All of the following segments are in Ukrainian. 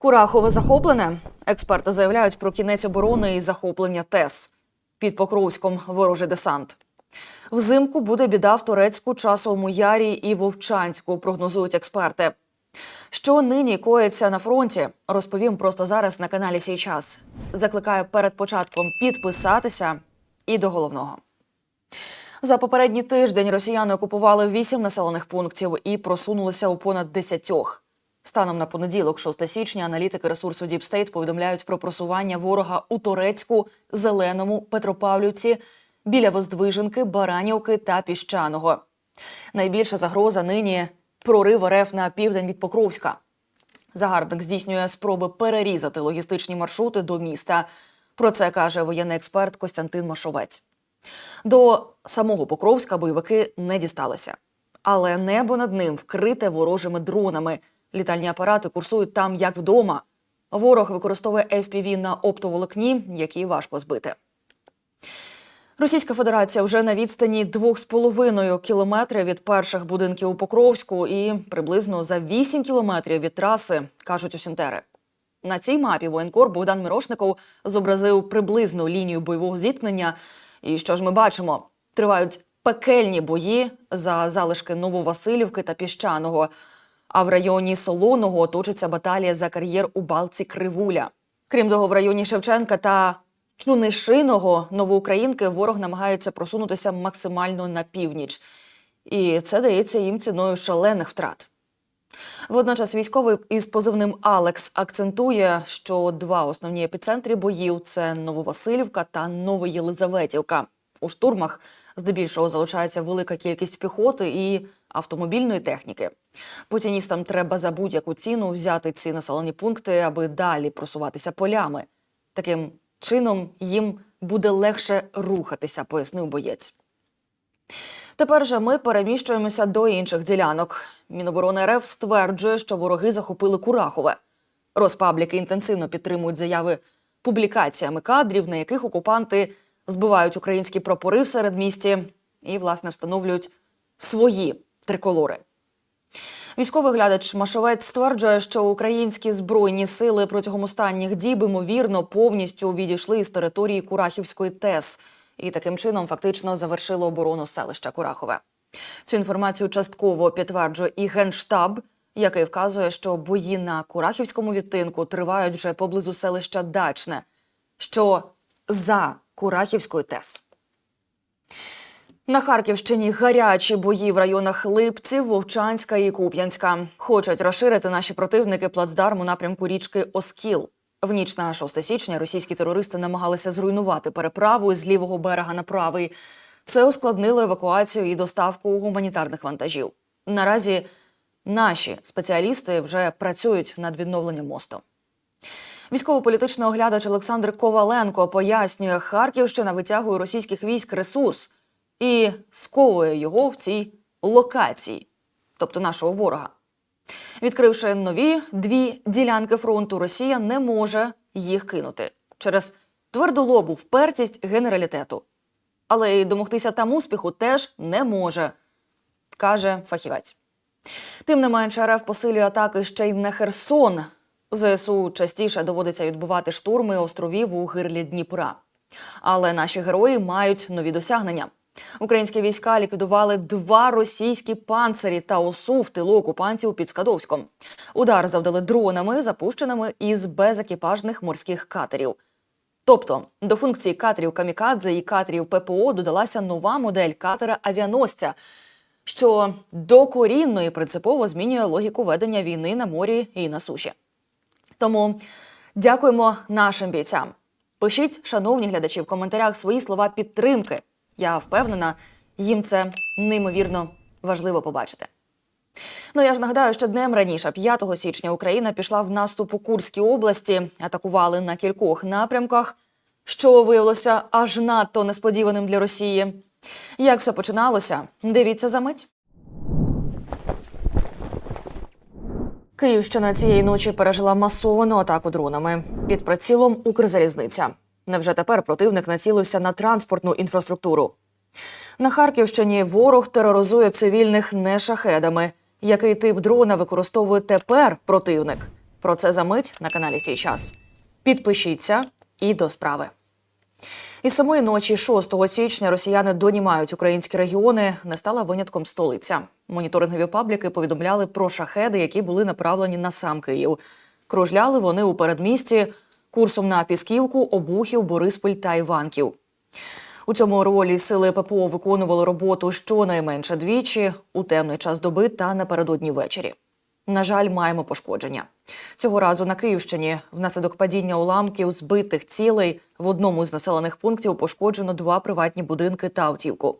Курахове захоплене. Експерти заявляють про кінець оборони і захоплення ТЕС. Під Покровськом ворожий десант. Взимку буде біда в Турецьку, Часовому Ярі і Вовчанську, прогнозують експерти. Що нині коїться на фронті, розповім просто зараз на каналі Сій час. Закликаю перед початком підписатися і до головного. За попередній тиждень росіяни окупували вісім населених пунктів і просунулися у понад десятьох. Станом на понеділок, 6 січня, аналітики ресурсу State повідомляють про просування ворога у Турецьку, Зеленому, Петропавлівці, біля Воздвиженки, Баранівки та Піщаного. Найбільша загроза нині прорив РФ на південь від Покровська. Загарбник здійснює спроби перерізати логістичні маршрути до міста. Про це каже воєнний експерт Костянтин Машовець. До самого Покровська бойовики не дісталися, але небо над ним вкрите ворожими дронами. Літальні апарати курсують там як вдома. Ворог використовує FPV на оптоволокні, які важко збити. Російська Федерація вже на відстані 2,5 кілометрів від перших будинків у Покровську і приблизно за 8 кілометрів від траси, кажуть усінтери. На цій мапі воєнкор Богдан Мирошников зобразив приблизну лінію бойового зіткнення. І що ж ми бачимо? Тривають пекельні бої за залишки Нововасилівки та Піщаного. А в районі Солоного точиться баталія за кар'єр у балці Кривуля. Крім того, в районі Шевченка та Чунишиного Новоукраїнки ворог намагається просунутися максимально на північ. І це дається їм ціною шалених втрат. Водночас військовий із позивним Алекс акцентує, що два основні епіцентри боїв це Нововасилівка та Новоєлизаветівка. У штурмах здебільшого залучається велика кількість піхоти і автомобільної техніки. Путіністам треба за будь-яку ціну взяти ці населені пункти, аби далі просуватися полями. Таким чином їм буде легше рухатися, пояснив боєць. Тепер же ми переміщуємося до інших ділянок. Міноборони РФ стверджує, що вороги захопили Курахове. Розпабліки інтенсивно підтримують заяви публікаціями кадрів, на яких окупанти збивають українські прапори в середмісті і, власне, встановлюють свої триколори. Військовий глядач Машовець стверджує, що українські збройні сили протягом останніх діб ймовірно повністю відійшли з території Курахівської ТЕС і таким чином фактично завершили оборону селища Курахове. Цю інформацію частково підтверджує і генштаб, який вказує, що бої на Курахівському відтинку тривають вже поблизу селища Дачне, що за Курахівською ТЕС. На Харківщині гарячі бої в районах Липців, Вовчанська і Куп'янська. Хочуть розширити наші противники плацдарм у напрямку річки Оскіл. В ніч на 6 січня російські терористи намагалися зруйнувати переправу з лівого берега на правий. Це ускладнило евакуацію і доставку гуманітарних вантажів. Наразі наші спеціалісти вже працюють над відновленням мосту. Військово-політичний оглядач Олександр Коваленко пояснює, Харківщина витягує російських військ ресурс і сковує його в цій локації, тобто нашого ворога. Відкривши нові дві ділянки фронту, Росія не може їх кинути через твердолобу впертість генералітету. Але й домогтися там успіху теж не може, каже фахівець. Тим не менше, РФ посилює атаки ще й на Херсон. ЗСУ частіше доводиться відбувати штурми островів у гирлі Дніпра. Але наші герої мають нові досягнення. Українські війська ліквідували два російські панцирі та осу в тилу окупантів під Скадовськом. Удар завдали дронами, запущеними із безекіпажних морських катерів. Тобто до функції катерів Камікадзе і катерів ППО додалася нова модель катера авіаносця, що докорінно і принципово змінює логіку ведення війни на морі і на суші. Тому дякуємо нашим бійцям. Пишіть, шановні глядачі, в коментарях свої слова підтримки. Я впевнена, їм це неймовірно важливо побачити. Ну я ж нагадаю, що днем раніше, 5 січня, Україна пішла в наступ у Курській області, атакували на кількох напрямках, що виявилося аж надто несподіваним для Росії. Як все починалося? Дивіться за мить. Київщина цієї ночі пережила масовану атаку дронами під прицілом Укрзалізниця. Невже тепер противник націлився на транспортну інфраструктуру? На Харківщині ворог тероризує цивільних не шахедами. Який тип дрона використовує тепер противник? Про це за мить на каналі Сій час. Підпишіться і до справи. Із самої ночі 6 січня росіяни донімають українські регіони. Не стала винятком столиця. Моніторингові пабліки повідомляли про шахеди, які були направлені на сам Київ. Кружляли вони у передмісті курсом на Пісківку, Обухів, Бориспіль та Іванків. У цьому ролі сили ППО виконували роботу щонайменше двічі у темний час доби та напередодні ввечері. На жаль, маємо пошкодження. Цього разу на Київщині внаслідок падіння уламків збитих цілей в одному з населених пунктів пошкоджено два приватні будинки та автівку.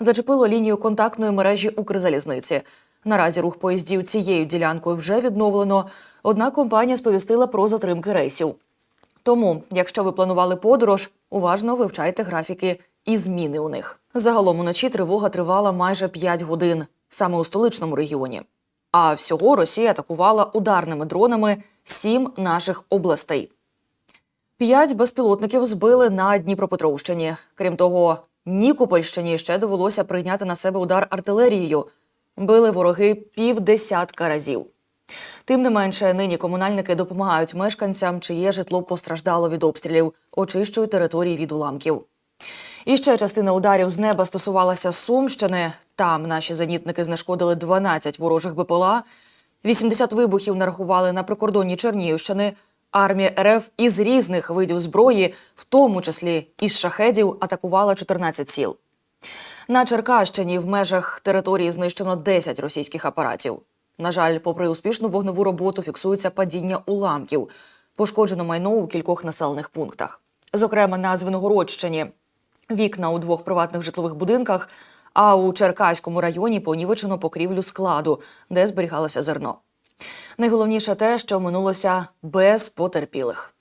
Зачепило лінію контактної мережі Укрзалізниці. Наразі рух поїздів цією ділянкою вже відновлено. Однак компанія сповістила про затримки рейсів. Тому, якщо ви планували подорож, уважно вивчайте графіки і зміни у них. Загалом уночі тривога тривала майже 5 годин саме у столичному регіоні. А всього Росія атакувала ударними дронами сім наших областей. П'ять безпілотників збили на Дніпропетровщині. Крім того, Нікопольщині ще довелося прийняти на себе удар артилерією. Били вороги півдесятка разів. Тим не менше, нині комунальники допомагають мешканцям, чиє житло постраждало від обстрілів, очищують території від уламків. І ще частина ударів з неба стосувалася Сумщини. Там наші зенітники знешкодили 12 ворожих БПЛА, 80 вибухів нарахували на прикордонні Чернігівщини. Армія РФ із різних видів зброї, в тому числі із шахедів, атакувала 14 сіл. На Черкащині в межах території знищено 10 російських апаратів. На жаль, попри успішну вогневу роботу, фіксується падіння уламків. Пошкоджено майно у кількох населених пунктах. Зокрема, на Звенигородщині вікна у двох приватних житлових будинках, а у Черкаському районі понівечено покрівлю складу, де зберігалося зерно. Найголовніше те, що минулося без потерпілих.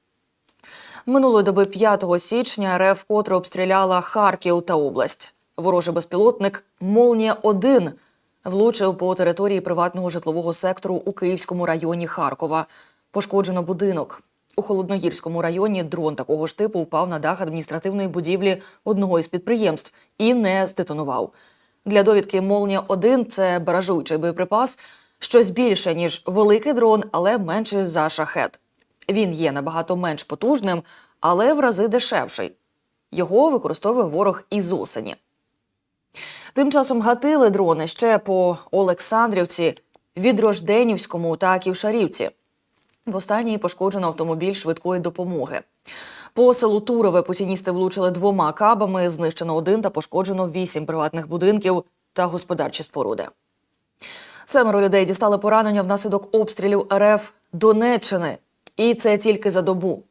Минулої доби 5 січня РФ вкотре обстріляла Харків та область. Ворожий безпілотник Молнія 1 влучив по території приватного житлового сектору у Київському районі Харкова. Пошкоджено будинок. У Холодногірському районі дрон такого ж типу впав на дах адміністративної будівлі одного із підприємств і не здетонував. Для довідки Молнія 1 це баражуючий боєприпас, щось більше ніж великий дрон, але менший за шахет. Він є набагато менш потужним, але в рази дешевший. Його використовує ворог із осені. Тим часом гатили дрони ще по Олександрівці, Відрожденівському та Ківшарівці. В останній пошкоджено автомобіль швидкої допомоги. По селу Турове путіністи влучили двома кабами, знищено один та пошкоджено вісім приватних будинків та господарчі споруди. Семеро людей дістали поранення внаслідок обстрілів РФ Донеччини. І це тільки за добу.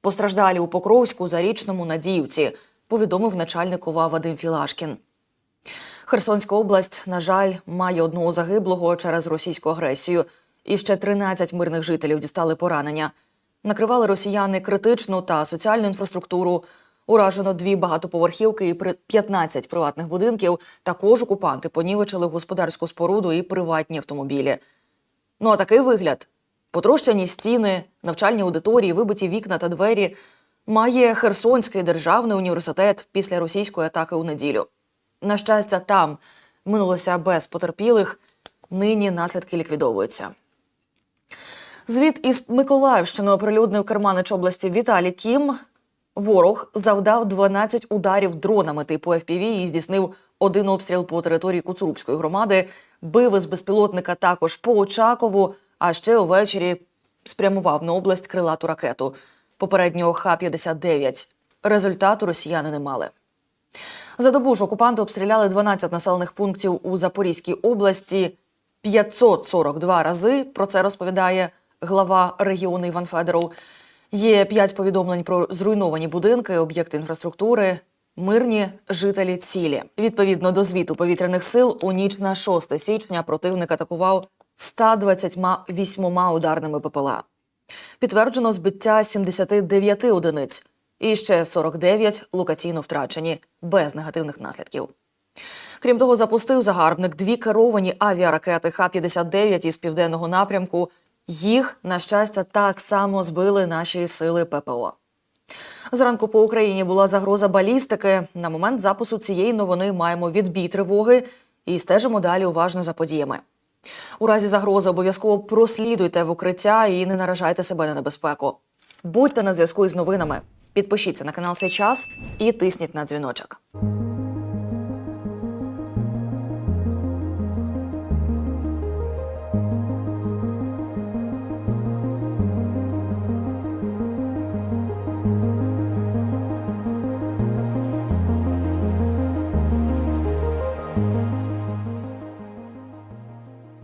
Постраждалі у Покровську, Зарічному, Надіївці, повідомив начальник ОВА Вадим Філашкін. Херсонська область, на жаль, має одного загиблого через російську агресію. І ще 13 мирних жителів дістали поранення. Накривали росіяни критичну та соціальну інфраструктуру. Уражено дві багатоповерхівки і при- 15 приватних будинків. Також окупанти понівечили господарську споруду і приватні автомобілі. Ну а такий вигляд: потрощені стіни, навчальні аудиторії, вибиті вікна та двері має Херсонський державний університет після російської атаки у неділю. На щастя, там минулося без потерпілих. Нині наслідки ліквідовуються. Звіт із Миколаївщини оприлюднив Керманич області Віталій Кім. Ворог завдав 12 ударів дронами типу FPV і здійснив один обстріл по території Куцурубської громади. Бив із безпілотника також по Очакову, а ще увечері спрямував на область крилату ракету. Попереднього Х-59. Результату росіяни не мали. За добу ж окупанти обстріляли 12 населених пунктів у Запорізькій області 542 рази. Про це розповідає глава регіону Іван Федоров. Є п'ять повідомлень про зруйновані будинки, об'єкти інфраструктури, мирні жителі цілі. Відповідно до звіту повітряних сил, у ніч на 6 січня противник атакував 128 ударними ППЛА. Підтверджено збиття 79 одиниць і ще 49 локаційно втрачені без негативних наслідків. Крім того, запустив загарбник дві керовані авіаракети Х-59 із південного напрямку. Їх, на щастя, так само збили наші сили ППО. Зранку по Україні була загроза балістики. На момент запису цієї новини маємо відбій тривоги і стежимо далі уважно за подіями. У разі загрози обов'язково прослідуйте в укриття і не наражайте себе на небезпеку. Будьте на зв'язку із новинами. Підпишіться на канал «Сейчас» і тисніть на дзвіночок.